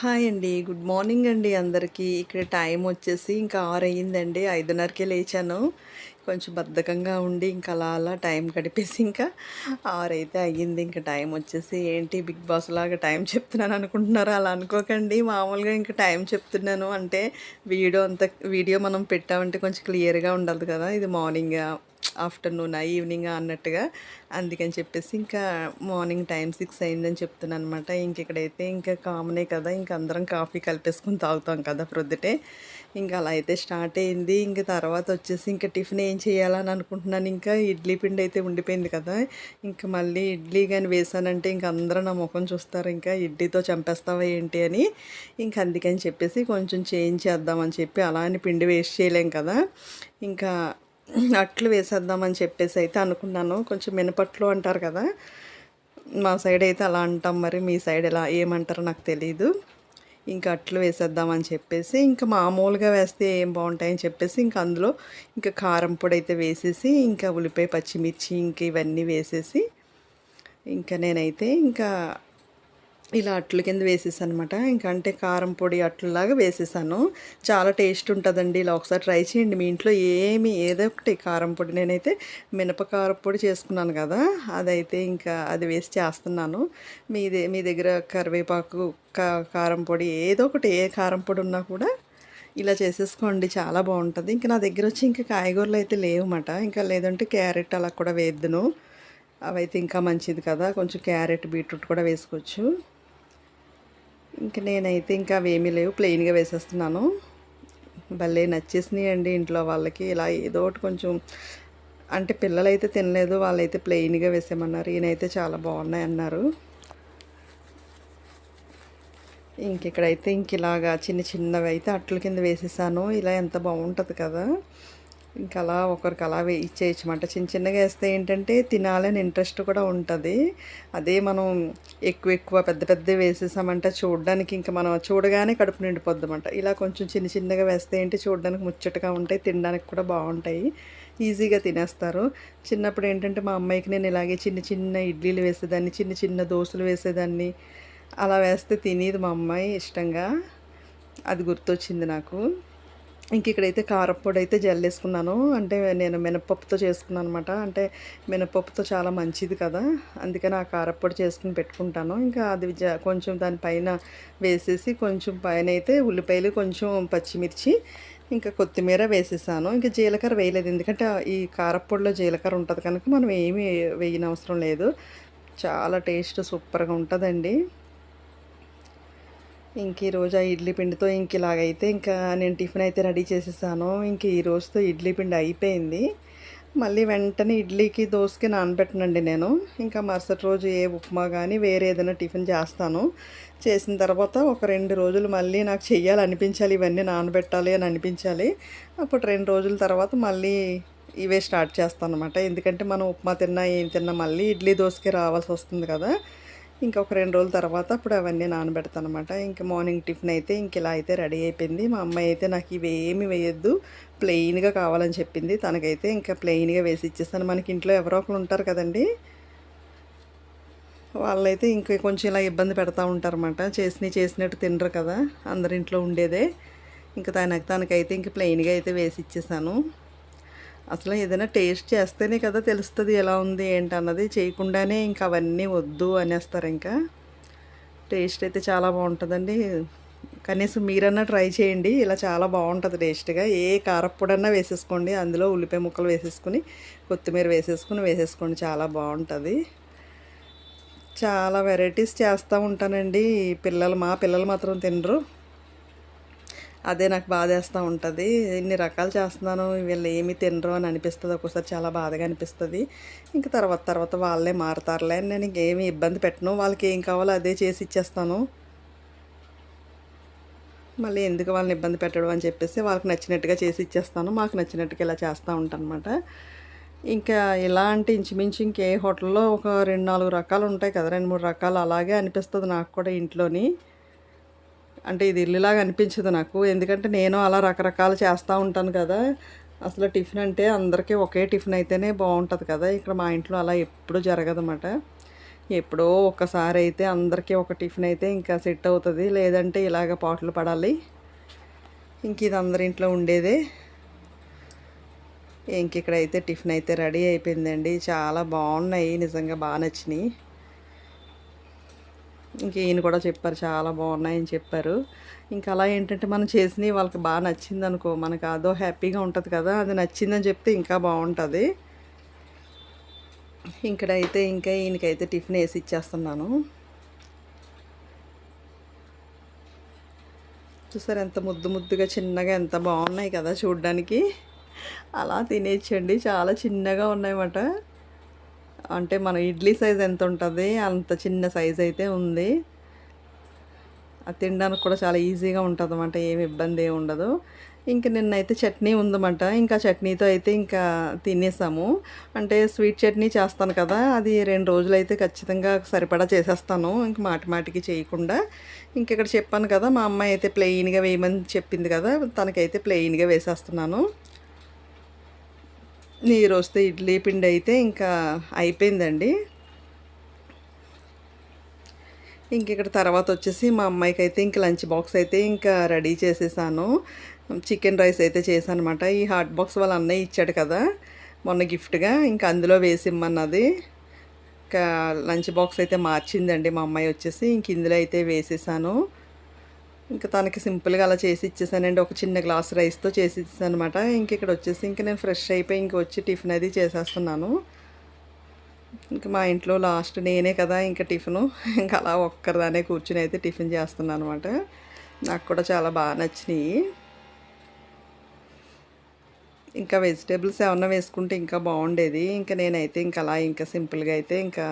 Hi అండి. Good morning అండి అందరికీ. ఇక్కడ టైం వచ్చేసి ఇంకా ఆరు అయ్యిందండి ఐదున్నరకే లేచాను. కొంచెం బద్ధకంగా ఉండి ఇంకా అలా అలా టైం గడిపేసి ఇంకా ఆరు అయితే అయ్యింది. ఇంకా టైం వచ్చేసి ఏంటి బిగ్ బాస్ లాగా టైం చెప్తున్నాను అనుకుంటున్నారా? అలా అనుకోకండి. మామూలుగా ఇంకా టైం చెప్తున్నాను. అంటే వీడియో అంత వీడియో మనం పెట్టామంటే కొంచెం క్లియర్గా ఉండదు కదా. ఇది మార్నింగ్ ఆఫ్టర్నూన్ ఈవినింగ్ అన్నట్టుగా. అందుకని చెప్పేసి ఇంకా మార్నింగ్ టైం సిక్స్ అయిందని చెప్తున్నాను అనమాట ఇంకెక్కడైతే ఇంకా కామనే కదా ఇంక అందరం కాఫీ కలిపేసుకొని తాగుతాం కదా ప్రొద్దుటే. ఇంకా అలా అయితే స్టార్ట్ అయింది. ఇంకా తర్వాత వచ్చేసి ఇంకా టిఫిన్ ఏం చేయాలని అనుకుంటున్నాను. ఇంకా ఇడ్లీ పిండి అయితే ఉండిపోయింది కదా. ఇంకా మళ్ళీ ఇడ్లీ కానీ వేసానంటే ఇంకా అందరూ నా ముఖం చూస్తారు. ఇంకా ఇడ్లీతో చంపేస్తావా ఏంటి అని. ఇంకా అందుకని చెప్పేసి కొంచెం చేంజ్ చేద్దామని చెప్పి అలా అని పిండి వేస్ట్ చేయలేం కదా. ఇంకా అట్లు వేసేద్దామని చెప్పేసి అయితే అనుకున్నాను. కొంచెం మినపట్లు అంటారు కదా మా సైడ్ అయితే అలా అంటాం. మరి మీ సైడ్ ఎలా ఏమంటారో నాకు తెలియదు ఇంకా అట్లు వేసేద్దామని చెప్పేసి ఇంకా మామూలుగా వేస్తే ఏం బాగుంటాయని చెప్పేసి ఇంకా అందులో ఇంకా కారం పొడి అయితే వేసేసి ఇంకా ఉల్లిపాయ పచ్చిమిర్చి ఇంకా ఇవన్నీ వేసేసి ఇంకా నేనైతే ఇంకా ఇలా అట్ల కింద వేసేసాను అనమాట ఇంకా అంటే కారం పొడి అట్లలాగా వేసేసాను. చాలా టేస్ట్ ఉంటుందండి. ఇలా ఒకసారి ట్రై చేయండి. మీ ఇంట్లో ఏమి ఏదో ఒకటి కారం పొడి. నేనైతే మినపకారం పొడి చేసుకున్నాను కదా అదైతే ఇంకా అది వేసి చేస్తున్నాను. మీ మీ దగ్గర కరివేపాకు కారం పొడి ఏదో ఒకటి ఏ కారం పొడి ఉన్నా కూడా ఇలా చేసేసుకోండి. చాలా బాగుంటుంది. ఇంకా నా దగ్గర వచ్చి ఇంకా కాయగూరలు అయితే లేవన్నమాట ఇంకా లేదంటే క్యారెట్ అలా కూడా వేద్దును. అవైతే ఇంకా మంచిది కదా. కొంచెం క్యారెట్ బీట్రూట్ కూడా వేసుకోవచ్చు. ఇంకా నేనైతే ఇంకా అవేమీ లేవు. ప్లెయిన్గా వేసేస్తున్నాను. భలే నచ్చేసినాయండి ఇంట్లో వాళ్ళకి. ఇలా ఏదో ఒకటి కొంచెం అంటే పిల్లలైతే తినలేదు వాళ్ళైతే ప్లెయిన్గా వేసేయమన్నారు. ఈయనైతే చాలా బాగున్నాయి అన్నారు. ఇంక ఇక్కడైతే ఇంక ఇలాగా చిన్న చిన్నవి అయితే అట్ల కింద వేసేసాను. ఇలా ఎంత బాగుంటుంది కదా. ఇంకా అలా ఒకరికి అలా ఇచ్చేయచ్చమాట. చిన్న చిన్నగా వేస్తే ఏంటంటే తినాలని ఇంట్రెస్ట్ కూడా ఉంటుంది. అదే మనం ఎక్కువ ఎక్కువ పెద్ద పెద్ద వేసేసామంటే చూడడానికి ఇంకా మనం చూడగానే కడుపు నిండిపోద్దామంట. ఇలా కొంచెం చిన్న చిన్నగా వేస్తే ఏంటి చూడడానికి ముచ్చటగా ఉంటాయి తినడానికి కూడా బాగుంటాయి. ఈజీగా తినేస్తారు. చిన్నప్పుడు ఏంటంటే మా అమ్మాయికి నేను ఇలాగే చిన్న చిన్న ఇడ్లీలు వేసేదాన్ని చిన్న చిన్న దోశలు వేసేదాన్ని. అలా వేస్తే తినేది మా అమ్మాయి ఇష్టంగా. అది గుర్తొచ్చింది నాకు. ఇంక ఇక్కడైతే కారప్పొడి అయితే జల్లేసుకున్నాను. అంటే నేను మినపప్పుతో చేసుకున్నాను అనమాట అంటే మినపప్పుతో చాలా మంచిది కదా. అందుకని ఆ కారప్పొడి చేసుకుని పెట్టుకుంటాను. ఇంకా అది కొంచెం దానిపైన వేసేసి కొంచెం పైన అయితే ఉల్లిపాయలు కొంచెం పచ్చిమిర్చి ఇంకా కొత్తిమీర వేసేసాను. ఇంకా జీలకర్ర వేయలేదు. ఎందుకంటే ఈ కారప్పొడిలో జీలకర్ర ఉంటుంది కనుక మనం ఏమీ వేయనవసరం లేదు. చాలా టేస్ట్ సూపర్గా ఉంటుందండి. ఇంక ఈరోజు ఆ ఇడ్లీ పిండితో ఇంక ఇలాగైతే ఇంకా నేను టిఫిన్ అయితే రెడీ చేసేసాను. ఇంక ఈ రోజుతో ఇడ్లీ పిండి అయిపోయింది. మళ్ళీ వెంటనే ఇడ్లీకి దోశకి నానబెట్టనండి నేను. ఇంకా మరుసటి రోజు ఏ ఉప్మా కానీ వేరే ఏదైనా టిఫిన్ చేస్తాను. చేసిన తర్వాత ఒక రెండు రోజులు మళ్ళీ నాకు చెయ్యాలనిపించాలి ఇవన్నీ నానబెట్టాలి అని అనిపించాలి. అప్పుడు రెండు రోజుల తర్వాత మళ్ళీ ఇవే స్టార్ట్ చేస్తాను అనమాట ఎందుకంటే మనం ఉప్మా తిన్నా ఏం తిన్నా మళ్ళీ ఇడ్లీ దోశకి రావాల్సి వస్తుంది కదా. ఇంకొక రెండు రోజుల తర్వాత అప్పుడు అవన్నీ నానబెడతాను అనమాట ఇంకా మార్నింగ్ టిఫిన్ అయితే ఇంక ఇలా అయితే రెడీ అయిపోయింది. మా అమ్మాయి అయితే నాకు ఇవేమి వేయద్దు ప్లెయిన్గా కావాలని చెప్పింది. తనకైతే ఇంకా ప్లెయిన్గా వేసి ఇచ్చేస్తాను. మనకి ఇంట్లో ఎవరో ఒకరు ఉంటారు కదండి వాళ్ళైతే ఇంక కొంచెం ఇలా ఇబ్బంది పెడతా ఉంటారన్నమాట. చేసినవి చేసినట్టు తినరు కదా అందరింట్లో ఉండేదే. ఇంకా తనకి తనకైతే ఇంక ప్లెయిన్గా అయితే వేసి ఇచ్చేసాను. అసలు ఏదైనా టేస్ట్ చేస్తేనే కదా తెలుస్తుంది ఎలా ఉంది ఏంటన్నది చేయకుండానే ఇంకా అవన్నీ వద్దు అనేస్తారు ఇంకా. టేస్ట్ అయితే చాలా బాగుంటుందండి. కనీసం మీరన్నా ట్రై చేయండి ఇలా చాలా బాగుంటుంది టేస్ట్గా. ఏ కారప్పొడన్నా వేసేసుకోండి అందులో ఉల్లిపాయ ముక్కలు వేసేసుకుని కొత్తిమీర వేసేసుకుని వేసేసుకోండి చాలా బాగుంటుంది. చాలా వెరైటీస్ చేస్తూ ఉంటానండి. పిల్లలు మా పిల్లలు మాత్రం తినరు. అదే నాకు బాధేస్తూ ఉంటుంది. ఇన్ని రకాలు చేస్తున్నాను వీళ్ళు ఏమి తినరు అని అనిపిస్తుంది. ఒక్కోసారి చాలా బాధగా అనిపిస్తుంది. ఇంకా తర్వాత తర్వాత వాళ్ళే మారుతారులే. అని నేను ఇంకేమి ఇబ్బంది పెట్టను. వాళ్ళకి ఏం కావాలో అదే చేసి ఇచ్చేస్తాను. మళ్ళీ ఎందుకు వాళ్ళని ఇబ్బంది పెట్టడం అని చెప్పేసి వాళ్ళకి నచ్చినట్టుగా చేసి ఇచ్చేస్తాను. మాకు నచ్చినట్టుగా ఇలా చేస్తూ ఉంటాను అనమాట ఇంకా ఇలాంటి ఇంచుమించు ఇంకే హోటల్లో ఒక రెండు నాలుగు రకాలు ఉంటాయి కదా. రెండు మూడు రకాలు అలాగే అనిపిస్తుంది నాకు కూడా ఇంట్లోని. అంటే ఇది ఇల్లులాగా అనిపించదు నాకు. ఎందుకంటే నేను అలా రకరకాలు చేస్తూ ఉంటాను కదా. అసలు టిఫిన్ అంటే అందరికీ ఒకే టిఫిన్ అయితేనే బాగుంటుంది కదా. ఇక్కడ మా ఇంట్లో అలా ఎప్పుడూ జరగదన్నమాట. ఎప్పుడో ఒకసారి అయితే అందరికీ ఒక టిఫిన్ అయితే ఇంకా సెట్ అవుతుంది. లేదంటే ఇలాగ పాటలు పడాలి. ఇంక ఇది అందరి ఇంట్లో ఉండేదే. ఇంక ఇక్కడైతే టిఫిన్ అయితే రెడీ అయిపోయిందండి. చాలా బాగున్నాయి. నిజంగా బాగా నచ్చినాయి. ఇంక ఈయన కూడా చెప్పారు చాలా బాగున్నాయని చెప్పారు. ఇంకా అలా ఏంటంటే మనం చేసినవి వాళ్ళకి బాగా నచ్చింది అనుకో మనకు అదో హ్యాపీగా ఉంటుంది కదా అది నచ్చిందని చెప్తే ఇంకా బాగుంటుంది. ఇక్కడైతే ఇంకా ఈయనకైతే టిఫిన్ వేసి ఇచ్చేస్తున్నాను. చూసారు ఎంత ముద్దు ముద్దుగా చిన్నగా ఎంత బాగున్నాయి కదా చూడ్డానికి. అలా తినేయచ్చండి చాలా చిన్నగా ఉన్నాయన్నమాట. అంటే మన ఇడ్లీ సైజ్ ఎంత ఉంటుంది? అంత చిన్న సైజ్ అయితే ఉంది. అది తినడానికి కూడా చాలా ఈజీగా ఉంటుంది అన్నమాట ఏమి ఇబ్బంది ఏమి ఉండదు. ఇంకా నిన్నైతే చట్నీ ఉందన్నమాట. ఇంకా చట్నీతో అయితే ఇంకా తినేసాము. అంటే స్వీట్ చట్నీ చేస్తాను కదా అది రెండు రోజులు అయితే ఖచ్చితంగా సరిపడా చేసేస్తాను. ఇంక మాటి మాటికి చేయకుండా. ఇంక ఇక్కడ చెప్పాను కదా మా అమ్మాయి అయితే ప్లెయిన్గా వేయమని చెప్పింది కదా తనకైతే ప్లెయిన్గా వేసేస్తున్నాను. నీరు వస్తే ఇడ్లీ పిండి అయితే ఇంకా అయిపోయిందండి. ఇంక ఇక్కడ తర్వాత వచ్చేసి మా అమ్మాయికి అయితే ఇంక లంచ్ బాక్స్ అయితే ఇంకా రెడీ చేసేసాను. చికెన్ రైస్ అయితే చేశాను అనమాట ఈ హాట్ బాక్స్ వాళ్ళ అన్నయ్య ఇచ్చాడు కదా మొన్న గిఫ్ట్గా. ఇంకా అందులో వేసి ఇమ్మన్నది ఇంకా లంచ్ బాక్స్ అయితే మార్చిందండి మా అమ్మాయి వచ్చేసి. ఇంక ఇందులో అయితే వేసేసాను. ఇంకా తనకి సింపుల్గా అలా చేసి ఇచ్చేసానండి. ఒక చిన్న గ్లాస్ రైస్తో చేసి ఇచ్చేసాను అనమాట ఇంక ఇక్కడ వచ్చేసి ఇంక నేను ఫ్రెష్ అయిపోయి ఇంక వచ్చి టిఫిన్ అది చేసేస్తున్నాను. ఇంకా మా ఇంట్లో లాస్ట్ నేనే కదా ఇంకా టిఫిను. ఇంకా అలా ఒక్కరిదానే కూర్చుని అయితే టిఫిన్ చేస్తున్నాను అనమాట నాకు కూడా చాలా బాగా నచ్చినాయి. ఇంకా వెజిటేబుల్స్ ఏమన్నా వేసుకుంటే ఇంకా బాగుండేది. ఇంకా నేనైతే ఇంకా అలా ఇంకా సింపుల్గా అయితే ఇంకా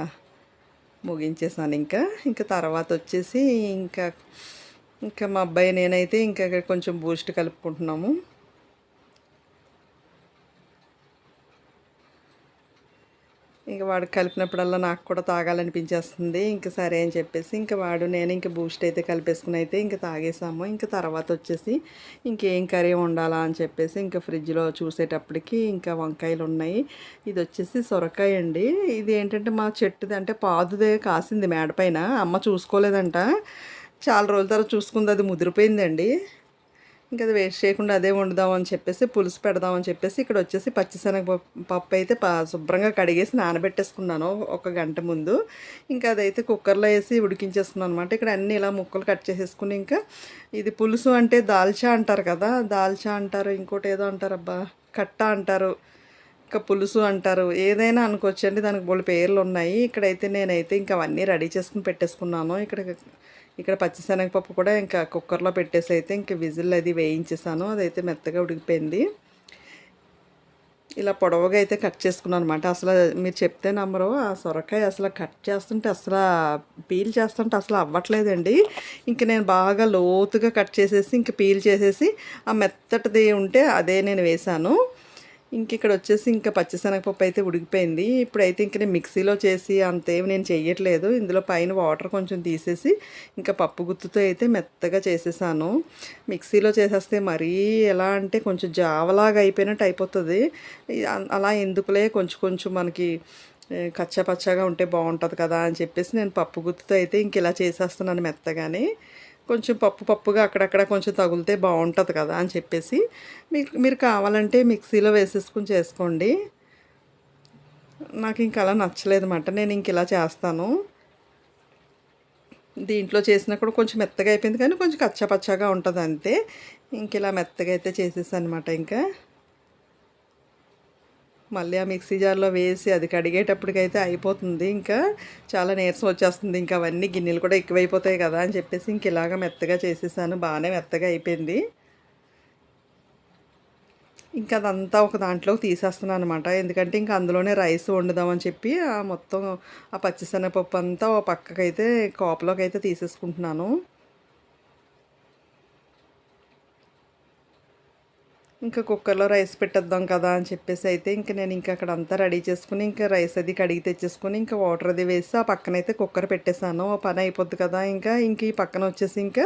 ముగించేసాను. ఇంకా ఇంకా తర్వాత వచ్చేసి ఇంకా ఇంకా మా అబ్బాయి నేనైతే ఇంకా కొంచెం బూస్ట్ కలుపుకుంటున్నాము. ఇంకా వాడు కలిపినప్పుడల్లా నాకు కూడా తాగాలనిపించేస్తుంది. ఇంకా సరే అని చెప్పేసి ఇంకా వాడు నేను ఇంకా బూస్ట్ అయితే కలిపేసుకుని అయితే ఇంకా తాగేసాము. ఇంకా తర్వాత వచ్చేసి ఇంకేం కర్రీ వండాలా అని చెప్పేసి ఇంకా ఫ్రిడ్జ్లో చూసేటప్పటికి ఇంకా వంకాయలు ఉన్నాయి. ఇది వచ్చేసి సొరకాయ అండి. ఇది ఏంటంటే మా చెట్టుది అంటే పాదుదే కాసింది మేడపైన అమ్మ చూసుకోలేదంట. చాలా రోజుల తర్వాత చూసుకుంది అది ముదిరిపోయిందండి. ఇంకా అది వేస్ట్ చేయకుండా అదే వండుదామని చెప్పేసి పులుసు పెడదామని చెప్పేసి ఇక్కడ వచ్చేసి పచ్చిశనగ పప్పు అయితే శుభ్రంగా కడిగేసి నానబెట్టేసుకున్నాను ఒక గంట ముందు. ఇంకా అదైతే కుక్కర్లో వేసి ఉడికించేసుకున్నాను అనమాట ఇక్కడ అన్ని ఇలా ముక్కలు కట్ చేసేసుకుని ఇంకా ఇది పులుసు అంటే దాల్చా అంటారు కదా దాల్చా అంటారు ఇంకోటి ఏదో అంటారు అబ్బా కట్ట అంటారు ఇంకా పులుసు అంటారు ఏదైనా అనుకోవచ్చండి దానికి బోళ్ళు పేర్లు ఉన్నాయి. ఇక్కడైతే నేనైతే ఇంకా అవన్నీ రెడీ చేసుకుని పెట్టేసుకున్నాను. ఇక్కడ ఇక్కడ పచ్చిశనగపప్పు కూడా ఇంకా కుక్కర్లో పెట్టేసి అయితే ఇంక విజిల్ అది వేయించేసాను. అదైతే మెత్తగా ఉడికిపోయింది. ఇలా పొడవుగా అయితే కట్ చేసుకున్నాను అనమాట అసలు మీరు చెప్తే నమ్మరు. ఆ సొరకాయ అసలు కట్ చేస్తుంటే అసలు పీల్ చేస్తుంటే అసలు అవ్వట్లేదండి. ఇంక నేను బాగా లోతుగా కట్ చేసేసి ఇంక పీల్ చేసేసి ఆ మెత్తటిది ఉంటే అదే నేను వేశాను ఇంక ఇక్కడ వచ్చేసి ఇంకా పచ్చిశనగపప్పు అయితే ఉడికిపోయింది. ఇప్పుడైతే ఇంక నేను మిక్సీలో చేసి అంతేమి నేను చేయట్లేదు ఇందులో పైన వాటర్ కొంచెం తీసేసి ఇంకా పప్పు గుత్తుతో అయితే మెత్తగా చేసేసాను. మిక్సీలో చేసేస్తే మరీ ఎలా అంటే కొంచెం జావలాగా అయిపోయినట్టు అయిపోతుంది. అలా ఎందుకులే కొంచెం కొంచెం మనకి కచ్చపచ్చగా ఉంటే బాగుంటుంది కదా అని చెప్పేసి నేను పప్పు గుత్తుతో అయితే ఇంక ఇలా చేసేస్తున్నాను మెత్తగానే. కొంచెం పప్పు పప్పుగా అక్కడక్కడ కొంచెం తగులితే బాగుంటుంది కదా అని చెప్పేసి మీకు మీరు కావాలంటే మిక్సీలో వేసేసుకుని చేసుకోండి. నాకు ఇంకా అలా నచ్చలేదు అనమాట నేను ఇంక ఇలా చేస్తాను. దీంట్లో చేసినా కూడా కొంచెం మెత్తగా అయిపోయింది కానీ కొంచెం కచ్చపచ్చగా ఉంటుంది అంతే ఇంక ఇలా మెత్తగా అయితే చేసేసాను అనమాట ఇంకా. మళ్ళీ ఆ మిక్సీ జార్లో వేసి అది కడిగేటప్పటికైతే అయిపోతుంది. ఇంకా చాలా నీరసం వచ్చేస్తుంది. ఇంకా అవన్నీ గిన్నెలు కూడా ఎక్కువైపోతాయి కదా అని చెప్పేసి ఇంక ఇలాగ మెత్తగా చేసేసాను. బాగానే మెత్తగా అయిపోయింది. ఇంకా అదంతా ఒక దాంట్లోకి తీసేస్తున్నాను అనమాట ఎందుకంటే ఇంకా అందులోనే రైస్ వండుదామని చెప్పి ఆ మొత్తం ఆ పచ్చిశనగపప్పు అంతా ఒక పక్కకైతే కోపలోకి అయితే తీసేసుకుంటున్నాను. ఇంకా కుక్కర్లో రైస్ పెట్టేద్దాం కదా అని చెప్పేసి అయితే ఇంకా నేను ఇంకా అక్కడ అంతా రెడీ చేసుకుని ఇంకా రైస్ అది కడిగి తెచ్చేసుకుని ఇంకా వాటర్ అది వేసి ఆ పక్కన అయితే కుక్కర్ పెట్టేశాను. పని అయిపోద్ది కదా ఇంకా. ఇంక ఈ పక్కన వచ్చేసి ఇంకా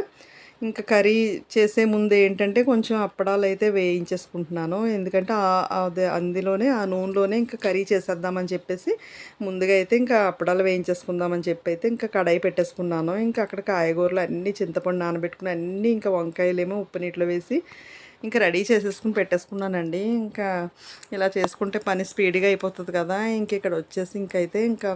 ఇంకా కర్రీ చేసే ముందు ఏంటంటే కొంచెం అప్పడాలు అయితే వేయించేసుకుంటున్నాను. ఎందుకంటే ఆ- అదే అందులోనే ఆ నూనెలోనే ఇంకా కర్రీ చేసేద్దామని చెప్పేసి ముందుగా అయితే ఇంకా అప్పడాలు వేయించేసుకుందామని చెప్పి అయితే ఇంకా కడాయి పెట్టేసుకున్నాను. ఇంకా అక్కడ కాయగూరలు అన్నీ చింతపండు నానబెట్టుకుని అన్నీ ఇంకా వంకాయలేమో ఉప్పు నీటిలో వేసి ఇంకా రెడీ చేసేసుకుని పెట్టేసుకున్నానండి. ఇంకా ఇలా చేసుకుంటే పని స్పీడ్గా అయిపోతుంది కదా. ఇంక ఇక్కడ వచ్చేసి ఇంకైతే ఇంకా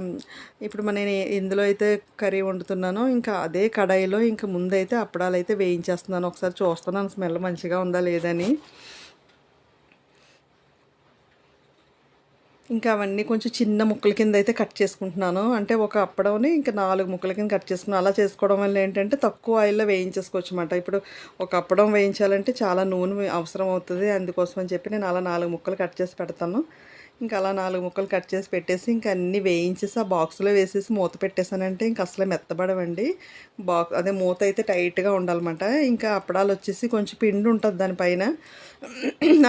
ఇప్పుడు నేను ఇందులో అయితే కర్రీ వండుతున్నానో. ఇంకా అదే కడాయిలో ఇంకా ముందైతే అప్పడాలు అయితే వేయించేస్తున్నాను. ఒకసారి చూస్తున్నాను. స్మెల్ మంచిగా ఉందా లేదని ఇంకా అవన్నీ కొంచెం చిన్న ముక్కల కింద అయితే కట్ చేసుకుంటున్నాను. అంటే ఒక అప్పడంని ఇంకా నాలుగు ముక్కల కింద కట్ చేసుకున్నాను. అలా చేసుకోవడం వల్ల ఏంటంటే తక్కువ ఆయిల్లో వేయించేసుకోవచ్చు అనమాట ఇప్పుడు ఒక అప్పడం వేయించాలంటే చాలా నూనె అవసరం అవుతుంది. అందుకోసం అని చెప్పి నేను అలా నాలుగు ముక్కలు కట్ చేసి పెడతాను. ఇంకా అలా నాలుగు ముక్కలు కట్ చేసి పెట్టేసి ఇంకా అన్నీ వేయించేసి ఆ బాక్స్లో వేసేసి మూత పెట్టేసానంటే ఇంకా అసలు మెత్తబడవండి. బాక్స్ అదే మూత అయితే టైట్గా ఉండాలన్నమాట. ఇంకా అప్పడాలు వచ్చేసి కొంచెం పిండి ఉంటుంది దానిపైన.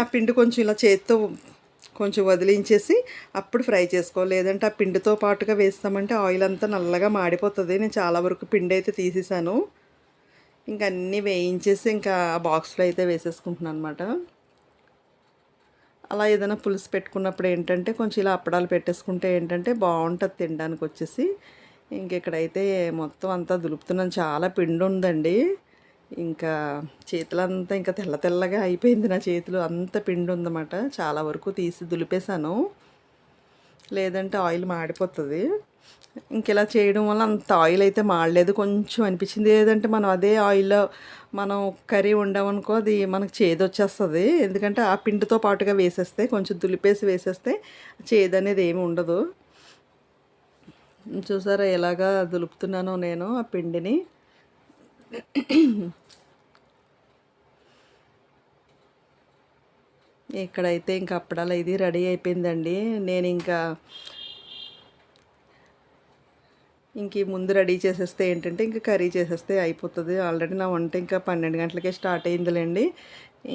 ఆ పిండి కొంచెం ఇలా చేత్తో కొంచెం వదిలించేసి అప్పుడు ఫ్రై చేసుకోవాలి. లేదంటే ఆ పిండితో పాటుగా వేస్తామంటే ఆయిల్ అంతా నల్లగా మాడిపోతుంది. నేను చాలా వరకు పిండి అయితే తీసేసాను. ఇంకా అన్నీ వేయించేసి ఇంకా ఆ బాక్స్లో అయితే వేసేసుకుంటున్నాను అనమాట అలా ఏదైనా పులుసు పెట్టుకున్నప్పుడు ఏంటంటే కొంచెం ఇలా అప్పడాలు పెట్టేసుకుంటే ఏంటంటే బాగుంటుంది తినడానికి వచ్చేసి. ఇంక ఇక్కడైతే మొత్తం అంతా దులుపుతున్నాను. చాలా పిండి ఉందండి. ఇంకా చేతులంతా ఇంకా తెల్ల తెల్లగా అయిపోయింది నా చేతులు. అంత పిండి ఉందన్నమాట. చాలా వరకు తీసి దులిపేశాను. లేదంటే ఆయిల్ మాడిపోతుంది. ఇంక ఇలా చేయడం వల్ల అంత ఆయిల్ అయితే మాడలేదు. కొంచెం అనిపించింది. లేదంటే మనం అదే ఆయిల్లో మనం కర్రీ వండామనుకో అది మనకు చేదు వచ్చేస్తుంది. ఎందుకంటే ఆ పిండితో పాటుగా వేసేస్తే కొంచెం దులిపేసి వేసేస్తే చేదు అనేది ఏమి ఉండదు. చూసారా ఎలాగా దులుపుతున్నానో నేను ఆ పిండిని. ఇక్కడైతే ఇంకా అప్పడాలు ఇది రెడీ అయిపోయిందండి. నేను ఇంకా ఇంక ముందు రెడీ చేసేస్తే ఏంటంటే ఇంకా కర్రీ చేసేస్తే అయిపోతుంది. ఆల్రెడీ నా వంట ఇంకా పన్నెండు గంటలకే స్టార్ట్ అయిందిలేండి.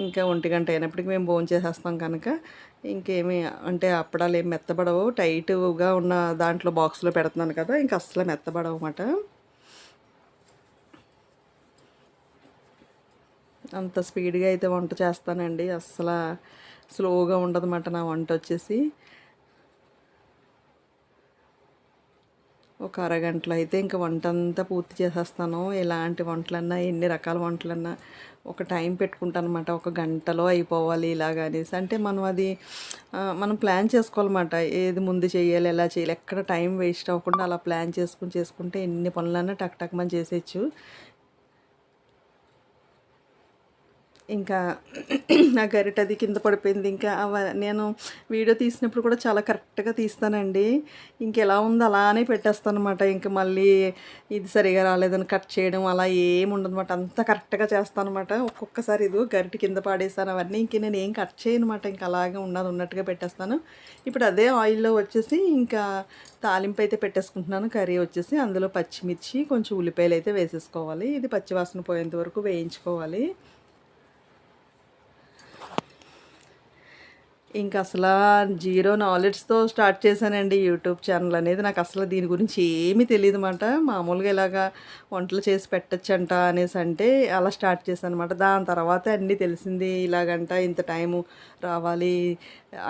ఇంకా ఒంటి గంట అయినప్పటికీ మేము భోజనం చేసేస్తాం కనుక. ఇంకేమి అంటే అప్పడాలు ఏం మెత్తబడవు టైట్గా ఉన్న దాంట్లో బాక్స్లో పెడుతున్నాను కదా ఇంకా అస్సలు మెత్తబడవు అన్నమాట. అంత స్పీడ్గా అయితే వంట చేస్తానండి. అస్సలు స్లోగా ఉండదన్నమాట నా వంట వచ్చేసి. ఒక అరగంటలో అయితే ఇంకా వంట అంతా పూర్తి చేసేస్తాను. ఎలాంటి వంటలన్నా ఎన్ని రకాల వంటలన్నా ఒక టైం పెట్టుకుంటాను అనమాట ఒక గంటలో అయిపోవాలి ఇలాగ అనేసి. అంటే మనం అది మనం ప్లాన్ చేసుకోవాలన్నమాట. ఏది ముందు చేయాలి ఎలా చేయాలి ఎక్కడ టైం వేస్ట్ అవ్వకుండా అలా ప్లాన్ చేసుకుని చేసుకుంటే ఎన్ని పనులన్నా టక్ టక్ మనం చేసేయచ్చు. ఇంకా నా గరిట అది కింద పడిపోయింది. ఇంకా అవ నేను వీడియో తీసినప్పుడు కూడా చాలా కరెక్ట్గా తీస్తానండి. ఇంకెలా ఉందో అలానే పెట్టేస్తాను అనమాట ఇంకా మళ్ళీ ఇది సరిగా రాలేదని కట్ చేయడం అలా ఏమి ఉండదన్నమాట అంతా కరెక్ట్గా చేస్తాను అనమాట ఒక్కొక్కసారి ఇది గరిట కింద పాడేస్తాను అవన్నీ. ఇంక నేను ఏం కట్ చేయనమాట. ఇంకా అలాగే ఉన్నది ఉన్నట్టుగా పెట్టేస్తాను. ఇప్పుడు అదే ఆయిల్లో వచ్చేసి ఇంకా తాలింపు అయితే పెట్టేసుకుంటున్నాను. కర్రీ వచ్చేసి అందులో పచ్చిమిర్చి కొంచెం ఉల్లిపాయలు అయితే వేసేసుకోవాలి. ఇది పచ్చివాసన పోయేంత వరకు వేయించుకోవాలి. ఇంకా అసలు జీరో నాలెడ్జ్తో స్టార్ట్ చేశానండి యూట్యూబ్ ఛానల్ అనేది. నాకు అసలు దీని గురించి ఏమీ తెలియదు అనమాట మామూలుగా ఇలాగా వంటలు చేసి పెట్టచ్చంట అనేసి అంటే అలా స్టార్ట్ చేశాను అనమాట దాని తర్వాత అన్నీ తెలిసింది. ఇలాగంట ఇంత టైము రావాలి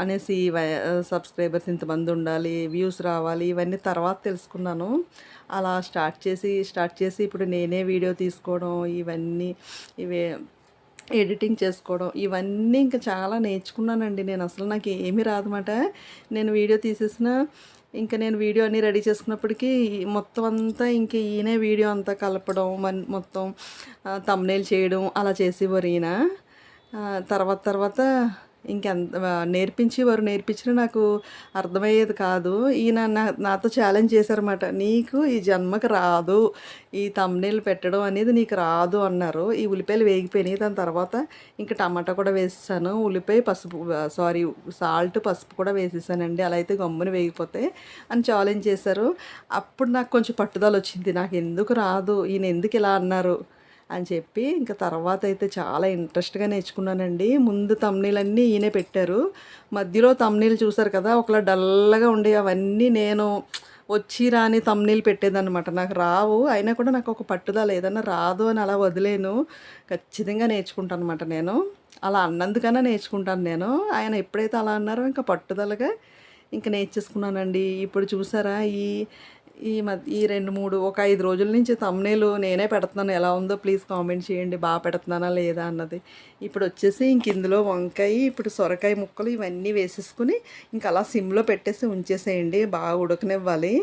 అనేసి సబ్స్క్రైబర్స్ ఇంతమంది ఉండాలి వ్యూస్ రావాలి ఇవన్నీ తర్వాత తెలుసుకున్నాను. అలా స్టార్ట్ చేసి స్టార్ట్ చేసి ఇప్పుడు నేనే వీడియో తీసుకోవడం ఇవన్నీ ఇవే ఎడిటింగ్ చేసుకోవడం ఇవన్నీ ఇంకా చాలా నేర్చుకున్నానండి నేను. అసలు నాకు ఏమీ రాదన్నమాట. నేను వీడియో తీసేసిన ఇంకా నేను వీడియో అన్నీ రెడీ చేసుకున్నప్పటికీ మొత్తం అంతా ఇంక ఈయనే వీడియో అంతా కలపడం మొత్తం తమ్నేల్ చేయడం అలా చేసేవారు ఈయన. తర్వాత తర్వాత ఇంకెంత నేర్పించేవారు నేర్పించిన నాకు అర్థమయ్యేది కాదు. ఈయన నా నాతో ఛాలెంజ్ చేశారన్నమాట. నీకు ఈ జన్మకు రాదు. ఈ తమ్నేల్ పెట్టడం అనేది నీకు రాదు అన్నారు. ఈ ఉల్లిపాయలు వేగిపోయినాయి. దాని తర్వాత ఇంకా టమాటా కూడా వేసేసాను. ఉల్లిపాయ పసుపు సారీ సాల్ట్ పసుపు కూడా వేసేసానండి. అలా అయితే గమ్మున వేగిపోతే అని ఛాలెంజ్ చేశారు. అప్పుడు నాకు కొంచెం పట్టుదల వచ్చింది. నాకు ఎందుకు రాదు? ఈయన ఎందుకు ఇలా అన్నారు? అని చెప్పి ఇంకా తర్వాత అయితే చాలా ఇంట్రెస్ట్గా నేర్చుకున్నానండి. ముందు తమ్నీలన్నీ ఈయనే పెట్టారు. మధ్యలో తమ్నీలు చూసారు కదా ఒకలా డల్గా ఉండే అవన్నీ నేను వచ్చి రాని తమ్నీళ్ళు పెట్టేదన్నమాట. నాకు రావు. అయినా కూడా నాకు ఒక పట్టుదల ఏదన్నా రాదు అని అలా వదిలేను. ఖచ్చితంగా నేర్చుకుంటాను అనమాట నేను. అలా అన్నందుకన్నా నేర్చుకుంటాను నేను. ఆయన ఎప్పుడైతే అలా అన్నారో ఇంకా పట్టుదలగా ఇంకా నేర్చేసుకున్నానండి. ఇప్పుడు చూసారా ఈ ఈ మధ్య ఈ రెండు మూడు ఒక ఐదు రోజుల నుంచి తమ్నేలు నేనే పెడుతున్నాను. ఎలా ఉందో ప్లీజ్ కామెంట్ చేయండి. బాగా పెడుతున్నానా లేదా అన్నది. ఇప్పుడు వచ్చేసి ఇంక ఇందులో వంకాయ ఇప్పుడు సొరకాయ ముక్కలు ఇవన్నీ వేసేసుకుని ఇంక అలా సిమ్లో పెట్టేసి ఉంచేసేయండి. బాగా ఉడకనివ్వాలి.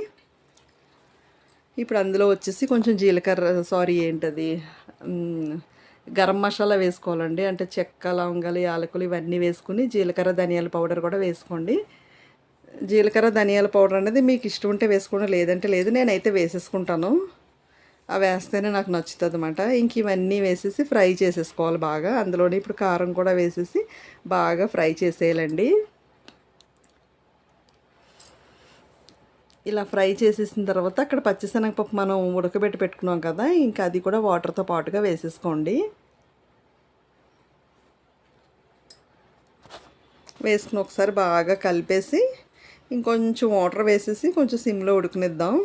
ఇప్పుడు అందులో వచ్చేసి కొంచెం జీలకర్ర సారీ ఏంటది గరం మసాలా వేసుకోవాలండి. అంటే చెక్క లవంగాలు యాలకులు ఇవన్నీ వేసుకుని జీలకర్ర ధనియాల పౌడర్ కూడా వేసుకోండి. జీలకర్ర ధనియాల పౌడర్ అనేది మీకు ఇష్టం ఉంటే వేసుకోండి లేదంటే లేదు. నేనైతే వేసేసుకుంటాను. అవి వేస్తేనే నాకు నచ్చుతుంది అనమాట ఇంక ఇవన్నీ వేసేసి ఫ్రై చేసేసుకోవాలి బాగా. అందులోనే ఇప్పుడు కారం కూడా వేసేసి బాగా ఫ్రై చేసేయాలండి. ఇలా ఫ్రై చేసేసిన తర్వాత అక్కడ పచ్చిశనగపప్పు మనం ఉడకబెట్టి పెట్టుకున్నాం కదా ఇంకా అది కూడా వాటర్తో పాటుగా వేసేసుకోండి. వేసుకుని ఒకసారి బాగా కలిపేసి ఇంకొంచెం వాటర్ వేసేసి కొంచెం సిమ్లో ఉడకనిద్దాం.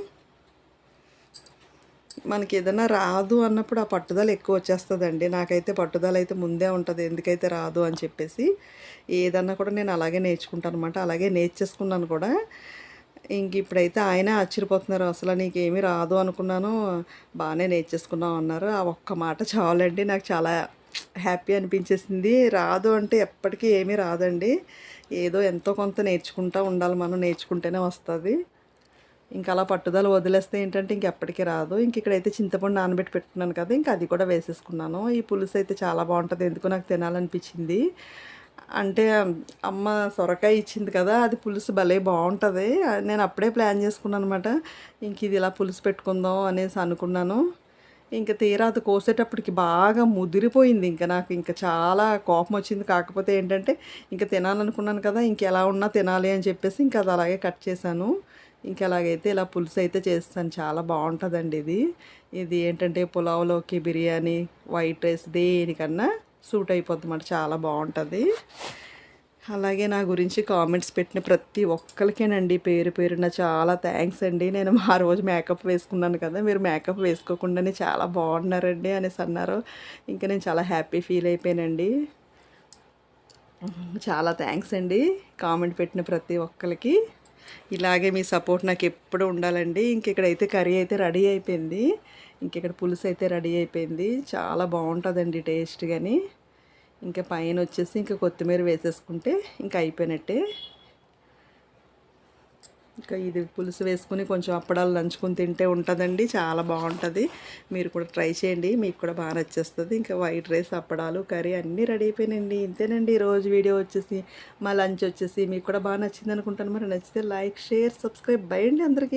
మనకి ఏదైనా రాదు అన్నప్పుడు ఆ పట్టుదల ఎక్కువ వచ్చేస్తుందండి. నాకైతే పట్టుదల అయితే ముందే ఉంటుంది. ఎందుకైతే రాదు అని చెప్పేసి ఏదన్నా కూడా నేను అలాగే నేర్చుకుంటాను అనమాట అలాగే నేర్చేసుకున్నాను కూడా. ఇంక ఇప్పుడైతే ఆయన ఆశ్చర్యపోతున్నారు. అసలు నీకేమీ రాదు అనుకున్నాను. బాగానే నేర్చేసుకున్నావు అన్నారు. ఆ ఒక్క మాట చాలండి. నాకు చాలా హ్యాపీ అనిపించేసింది. రాదు అంటే ఎప్పటికీ ఏమీ రాదండి. ఏదో ఎంతో కొంత నేర్చుకుంటా ఉండాలి మనం నేర్చుకుంటేనే వస్తుంది. ఇంకా అలా పట్టుదల వదిలేస్తే ఏంటంటే ఇంకెప్పటికీ రాదు. ఇంక ఇక్కడైతే చింతపండు నానబెట్టి పెట్టుకున్నాను కదా ఇంకా అది కూడా వేసేసుకున్నాను. ఈ పులుసు అయితే చాలా బాగుంటుంది. ఎందుకు నాకు తినాలనిపించింది. అంటే అమ్మ సొరకాయ ఇచ్చింది కదా అది పులుసు భలే బాగుంటుంది. నేను అప్పుడే ప్లాన్ చేసుకున్నాను అనమాట ఇంక ఇది ఇలా పులుసు పెట్టుకుందాం అనేసి అనుకున్నాను. ఇంకా తీరా అది కోసేటప్పటికి బాగా ముదిరిపోయింది. ఇంకా నాకు ఇంకా చాలా కోపం వచ్చింది కాకపోతే ఏంటంటే ఇంకా తినాలనుకున్నాను కదా ఇంకెలా ఉన్నా తినాలి అని చెప్పేసి ఇంకా అది అలాగే కట్ చేశాను. ఇంకా అలాగైతే ఇలా పులుసు అయితే చేస్తాను. చాలా బాగుంటుందండి ఇది. ఇది ఏంటంటే పులావ్లోకి బిర్యానీ వైట్ రైస్ దేనికన్నా సూట్ అయిపోతుంది అన్నమాట. చాలా బాగుంటుంది. అలాగే నా గురించి కామెంట్స్ పెట్టిన ప్రతి ఒక్కరికేనండి పేరు పేరున చాలా థ్యాంక్స్ అండి. నేను ఆ రోజు మేకప్ వేసుకున్నాను కదా మీరు మేకప్ వేసుకోకుండానే చాలా బాగున్నారండి అనేసి అన్నారు. ఇంకా నేను చాలా హ్యాపీ ఫీల్ అయిపోయానండి. చాలా థ్యాంక్స్ అండి కామెంట్ పెట్టిన ప్రతి ఒక్కరికి ఇలాగే మీ సపోర్ట్ నాకు ఎప్పుడు ఉండాలండి. ఇంక ఇక్కడైతే కర్రీ అయితే రెడీ అయిపోయింది. ఇంక ఇక్కడ పులుసు అయితే రెడీ అయిపోయింది. చాలా బాగుంటుందండి టేస్ట్ కానీ ఇంకా పైన వచ్చేసి ఇంకా కొత్తిమీర వేసేసుకుంటే ఇంకా అయిపోయినట్టే. ఇంకా ఇది పులుసు వేసుకుని కొంచెం అప్పడాలు నంచుకుని తింటే ఉంటుందండి చాలా బాగుంటుంది. మీరు కూడా ట్రై చేయండి మీకు కూడా బాగా నచ్చేస్తుంది. ఇంకా వైట్ రైస్ అప్పడాలు కర్రీ అన్నీ రెడీ అయిపోయినాయండి. ఇంతేనండి ఈరోజు వీడియో వచ్చేసి మా లంచ్ వచ్చేసి మీకు కూడా బాగా నచ్చింది అనుకుంటాను. మరి నచ్చితే లైక్ షేర్ సబ్స్క్రైబ్ బయండి అందరికీ.